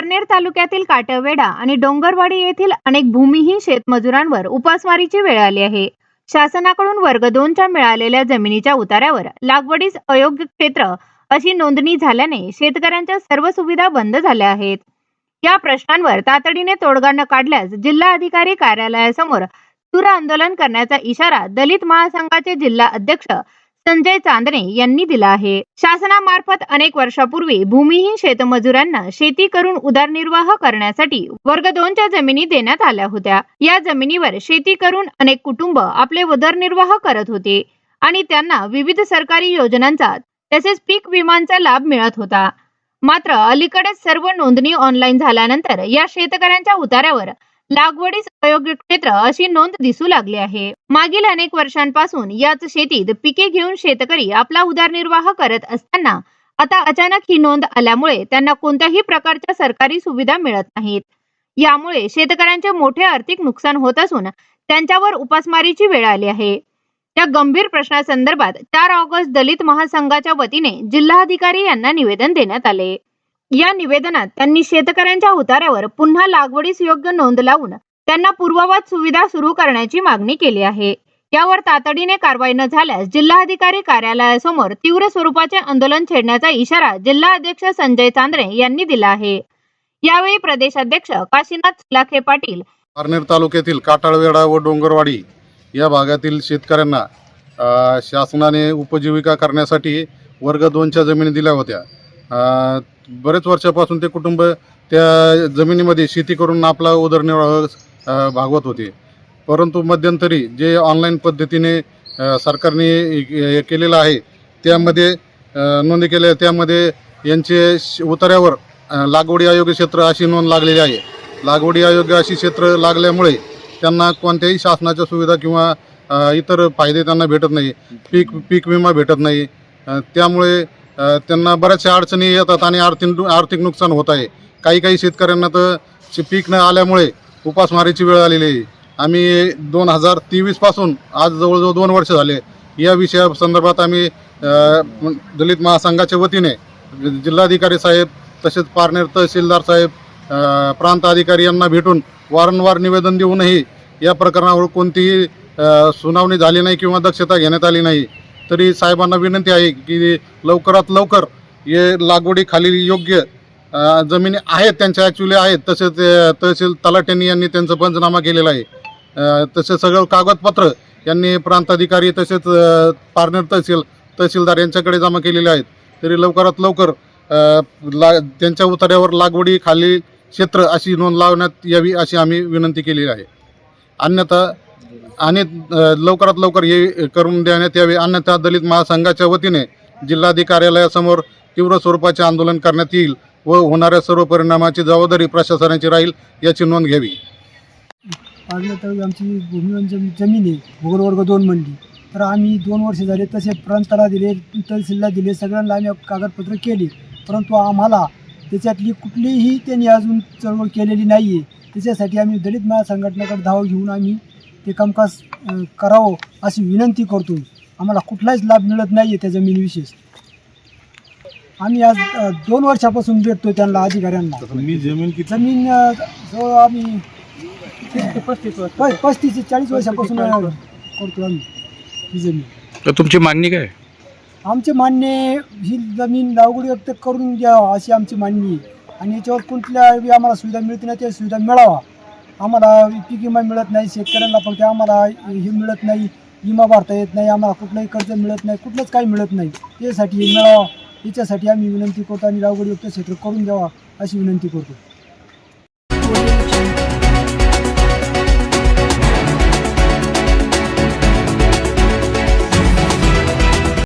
पारनेर तालुक्यातील काटवेडा आणि डोंगरवाडी येथील अनेक भूमिहीन शेतमजुरांवर उपासमारीची वेळ आली आहे. शासनाकडून वर्ग दोनच्या मिळालेल्या जमिनीच्या उतार्यावर लागवडीस अयोग्य क्षेत्र अशी नोंदणी झाल्याने शेतकऱ्यांच्या सर्व सुविधा बंद झाल्या आहेत. या प्रश्नांवर तातडीने तोडगा न काढल्यास जिल्हा अधिकारी कार्यालयासमोर तीव्र आंदोलन करण्याचा इशारा दलित महासंघाचे जिल्हा अध्यक्ष संजय चांदणे यांनी दिला आहे. शासनामार्फत अनेक वर्षापूर्वी भूमिहीन शेतमजुरांना शेती करून उदरनिर्वाह करण्यासाठी वर्ग दोनच्या जमिनी देण्यात आल्या होत्या. या जमिनीवर शेती करून अनेक कुटुंब आपले उदरनिर्वाह करत होते आणि त्यांना विविध सरकारी योजनांचा तसेच पीक विमांचा लाभ मिळत होता. मात्र अलीकडेच सर्व नोंदणी ऑनलाईन झाल्यानंतर या शेतकऱ्यांच्या उतार्यावर लागवडीस अयोग्य क्षेत्र अशी नोंद दिसू लागली आहे. मागील अनेक वर्षांपासून याच शेतीत पिके घेऊन शेतकरी आपला उदरनिर्वाह करत असताना आता अचानक ही नोंद आल्यामुळे त्यांना कोणत्याही प्रकारच्या सरकारी सुविधा मिळत नाहीत. यामुळे शेतकऱ्यांचे मोठे आर्थिक नुकसान होत असून त्यांच्यावर उपासमारीची वेळ आली आहे. या गंभीर प्रश्नासंदर्भात चार ऑगस्ट दलित महासंघाच्या वतीने जिल्हाधिकारी यांना निवेदन देण्यात आले. या निवेदनात त्यांनी शेतकऱ्यांच्या उतार्यावर पुन्हा लागवडीस योग्य नोंद लावून त्यांना पूर्ववत सुविधा सुरू करण्याची मागणी केली आहे. यावर तातडीने कारवाई न झाल्यास जिल्हाधिकारी कार्यालयासमोर तीव्र स्वरूपाचे आंदोलन छेडण्याचा इशारा जिल्हा अध्यक्ष संजय चांद्रे यांनी दिला आहे. यावेळी प्रदेशाध्यक्ष काशीनाथ सुलाखे पाटील पारनेर तालुक्यातील काटाळवेडा व डोंगरवाडी या भागातील शेतकऱ्यांना अ, शासनाने उपजीविका करण्यासाठी वर्ग दोनच्या जमिनी दिल्या होत्या. अ, बरेच वर्षापासून ते कुटुंब त्या जमिनीमध्ये शेती करून आपला उदरनिर्वाह भागवत होते. परंतु मध्यंतरी जे ऑनलाईन पद्धतीने सरकारने केलेलं आहे त्यामध्ये नोंदी केल्या त्यामध्ये यांचे उतार्यावर लागवडी अयोग्य क्षेत्र अशी नोंद लागलेली आहे. लागवडी अयोग्य अशी क्षेत्र लागल्यामुळे त्यांना कोणत्याही शासनाच्या सुविधा किंवा इतर फायदे त्यांना भेटत नाही पीक पीक विमा भेटत नाही. त्यामुळे त्यांना बऱ्याचशा अडचणी येतात आणि आर्थिक आर्थिक नुकसान होत आहे. काही काही शेतकऱ्यांना तर पीक न आल्यामुळे उपासमारीची वेळ आलेली आहे. आम्ही दोन हजार तेवीसपासून आज जवळजवळ दोन वर्ष झाले. या विषया संदर्भात आम्ही दलित महासंघाच्या वतीने जिल्हाधिकारी साहेब तसेच पारनेर तहसीलदार साहेब प्रांत अधिकारी यांना भेटून वारंवार निवेदन देऊनही या प्रकरणावर कोणतीही सुनावणी झाली नाही किंवा दक्षता घेण्यात आली नाही. तरी साहेबांना विनंती आहे की लवकरात लवकर हे लागवडीखाली योग्य जमिनी आहेत त्यांच्या ॲक्च्युली आहेत तसेच तहसील तलाट्यांनी यांनी त्यांचं पंचनामा केलेला आहे. तसेच सगळं कागदपत्र यांनी प्रांताधिकारी तसेच पार्नर पारनेर तहसील तहसीलदार यांच्याकडे जमा केलेले आहेत. तरी लवकरात लवकर ला त्यांच्या उतार्यावर लागवडी खाली क्षेत्र अशी नोंद लावण्यात यावी अशी आम्ही विनंती केलेली आहे. अन्यथा आणि लवकरात लवकर हे करून देण्यात यावे. अन्यथा दलित महासंघाच्या वतीने जिल्हाधिकारी कार्यालयासमोर तीव्र स्वरूपाचे आंदोलन करण्यात येईल व होणाऱ्या सर्व परिणामाची जबाबदारी प्रशासनाची राहील याची नोंद घ्यावी. तर आमची भूमीवन जमीन आहे भूगोल वर्ग दोन मंडी. तर आम्ही दोन वर्ष झाले तसे प्रांताला दिले तहसीलला दिले सगळ्यांना आम्ही कागदपत्र केली. परंतु आम्हाला त्याच्यातली कुठलीही त्यांनी अजून चळवळ केलेली नाही आहे त्याच्यासाठी आम्ही दलित महासंघटनेकडे धाव घेऊन आम्ही ते कामकाज करावं अशी विनंती करतो. आम्हाला कुठलाच लाभ मिळत नाही आहे त्या जमिनीविषयी. आम्ही आज दोन वर्षापासून भेटतो त्यांना अधिकाऱ्यांना. मी जमीन किती जमीन जवळ आम्ही प- पस्तीस ते चाळीस वर्षापासून करतो आम्ही ही जमीन. तर तुमची मागणी काय? आमचे मान्य ही जमीन लागवडी व्यक्त करून द्यावा अशी आमची मागणी आहे. आणि याच्यावर कुठल्या बी आम्हाला सुविधा मिळते नाही त्या सुविधा मिळावा. आम्हाला पीक विमा मिळत नाही शेतकऱ्यांना फक्त आम्हाला हे मिळत नाही विमा भरता येत नाही आम्हाला कुठलंही कर्ज मिळत नाही कुठलंच काही मिळत नाही. त्यासाठी हे मिळावा याच्यासाठी आम्ही विनंती करतो आणि लागवडी व्यक्त क्षेत्र करून द्यावा अशी विनंती करतो.